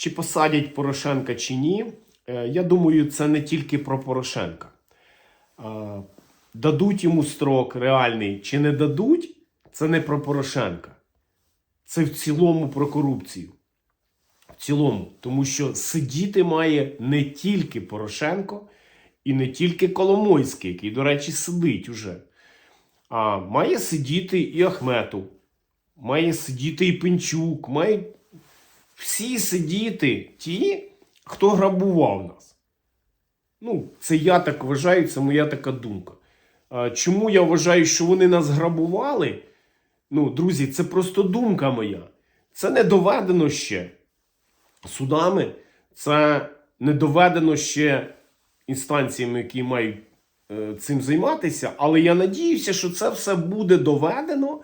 чи посадять Порошенка чи ні, е, я думаю, це не тільки про Порошенка. Е, Дадуть йому строк реальний чи не дадуть, це не про Порошенка. Це в цілому про корупцію. В цілому, тому що сидіти має не тільки Порошенко і не тільки Коломойський, який, до речі, сидить уже. А має сидіти і Ахметов, має сидіти і Пенчук, має всі сидіти ті, хто грабував нас. Ну, це я так вважаю, це моя така думка. Чому я вважаю, що вони нас грабували? Ну, друзі, це просто думка моя. Це не доведено ще судами, це не доведено ще інстанціями, які мають е, цим займатися. Але я надіюся, що це все буде доведено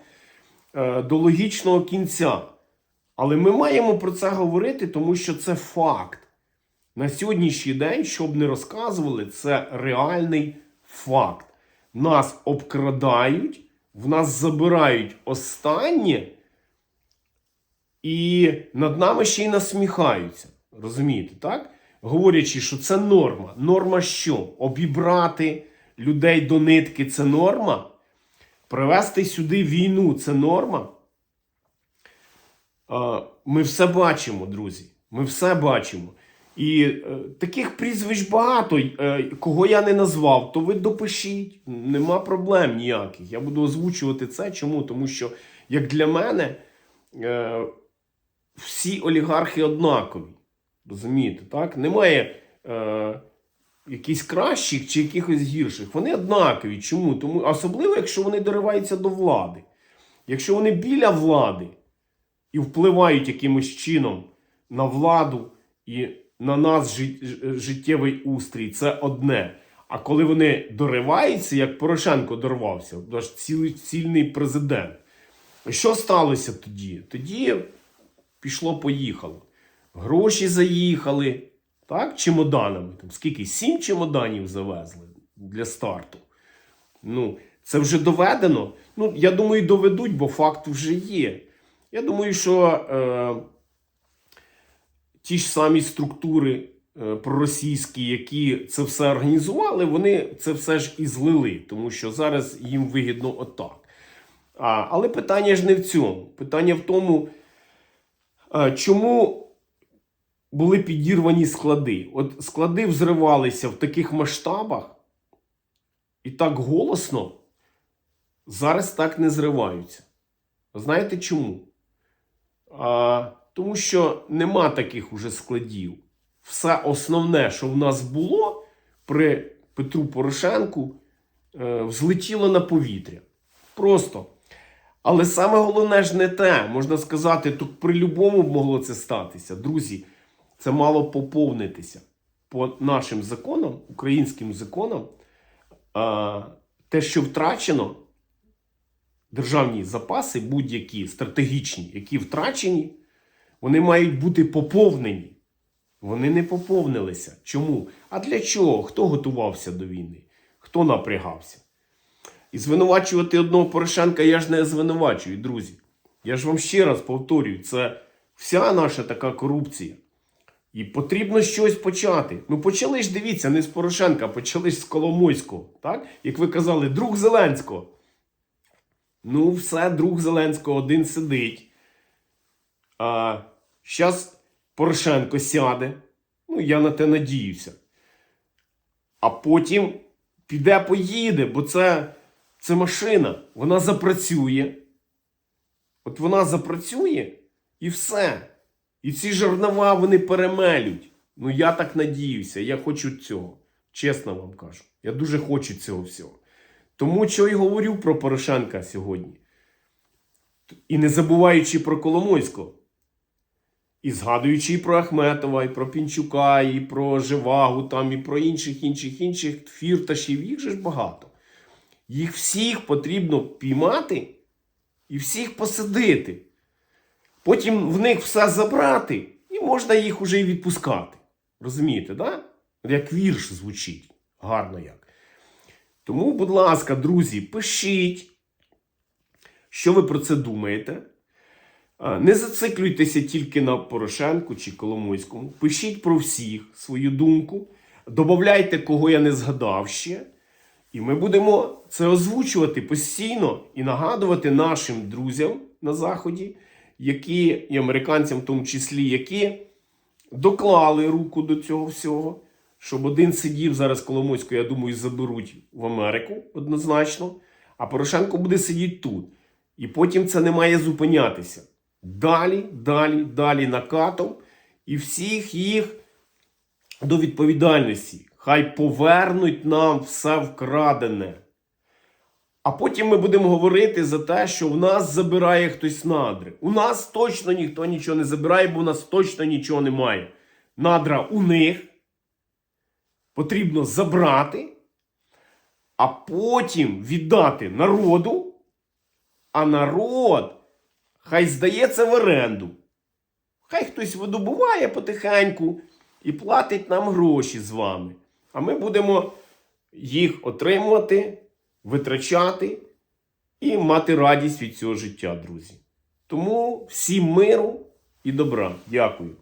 е, до логічного кінця. Але ми маємо про це говорити, тому що це факт. На сьогоднішній день, щоб не розказували, це реальний факт. Нас обкрадають, в нас забирають останнє, і над нами ще й насміхаються. Розумієте, так? Говорячи, що це норма. Норма що? Обібрати людей до нитки це норма. Привести сюди війну це норма. Ми все бачимо, друзі. Ми все бачимо. І е, таких прізвищ багато. Е, кого я не назвав, то ви допишіть. Нема проблем ніяких. Я буду озвучувати це. Чому? Тому що, як для мене, е, всі олігархи однакові. Розумієте, так? Немає е, якихось кращих чи якихось гірших. Вони однакові. Чому? Тому, особливо, якщо вони дориваються до влади. Якщо вони біля влади і впливають якимось чином на владу і на нас життєвий устрій, це одне. А коли вони дориваються, як Порошенко дорвався, наш цілий цільний президент. Що сталося тоді? Тоді пішло-поїхало. Гроші заїхали, так, чемоданами. Там, скільки? Сім чемоданів завезли для старту. Ну, це вже доведено. Ну, я думаю, доведуть, бо факт вже є. Я думаю, що е, ті ж самі структури е, проросійські, які це все організували, вони це все ж і злили, тому що зараз їм вигідно отак. А, але питання ж не в цьому. Питання в тому, а, чому були підірвані склади. От склади взривалися в таких масштабах і так голосно, зараз так не зриваються. Знаєте чому? А, тому що нема таких уже складів. Все основне, що в нас було при Петру Порошенку, е, взлетіло на повітря. Просто. Але саме головне ж не те. Можна сказати, тут при любому могло це статися. Друзі, це мало поповнитися. По нашим законам, українським законам, а, те, що втрачено, державні запаси, будь-які стратегічні, які втрачені, вони мають бути поповнені. Вони не поповнилися. Чому? А для чого? Хто готувався до війни? Хто напрягався? І звинувачувати одного Порошенка я ж не звинувачую, друзі. Я ж вам ще раз повторюю, це вся наша така корупція. І потрібно щось почати. Ну, почали ж, дивіться, не з Порошенка, почали ж з Коломойського. Так? Як ви казали, друг Зеленського. Ну, все, друг Зеленського один сидить. А зараз Порошенко сяде. Ну, я на те надіюся. А потім піде, поїде, бо це, це машина. Вона запрацює. От вона запрацює і все. І ці жернова вони перемелють. Ну, я так надіюся, я хочу цього. Чесно вам кажу. Я дуже хочу цього всього. Тому що й говорю про Порошенка сьогодні. І не забуваючи про Коломойського. І згадуючи і про Ахметова, і про Пінчука, і про Живагу, там, і про інших, інших, інших фірташів, їх же ж багато. Їх всіх потрібно піймати і всіх посадити. Потім в них все забрати, і можна їх уже і відпускати. Розумієте, да? Як вірш звучить. Гарно як. Тому, будь ласка, друзі, пишіть, що ви про це думаєте. Не зациклюйтеся тільки на Порошенку чи Коломойському. Пишіть про всіх свою думку, додавайте, кого я не згадав ще. І ми будемо це озвучувати постійно і нагадувати нашим друзям на Заході, які і американцям, в тому числі, які доклали руку до цього всього, щоб один сидів зараз Коломойського, я думаю, заберуть в Америку однозначно, а Порошенко буде сидіти тут. І потім це не має зупинятися. Далі, далі, далі накатом, і всіх їх до відповідальності. Хай повернуть нам все вкрадене. А потім ми будемо говорити за те, що в нас забирає хтось надри. У нас точно ніхто нічого не забирає, бо у нас точно нічого немає. Надра у них потрібно забрати, а потім віддати народу, а народ хай здається в оренду. Хай хтось видобуває потихеньку і платить нам гроші з вами. А ми будемо їх отримувати, витрачати і мати радість від цього життя, друзі. Тому всім миру і добра. Дякую.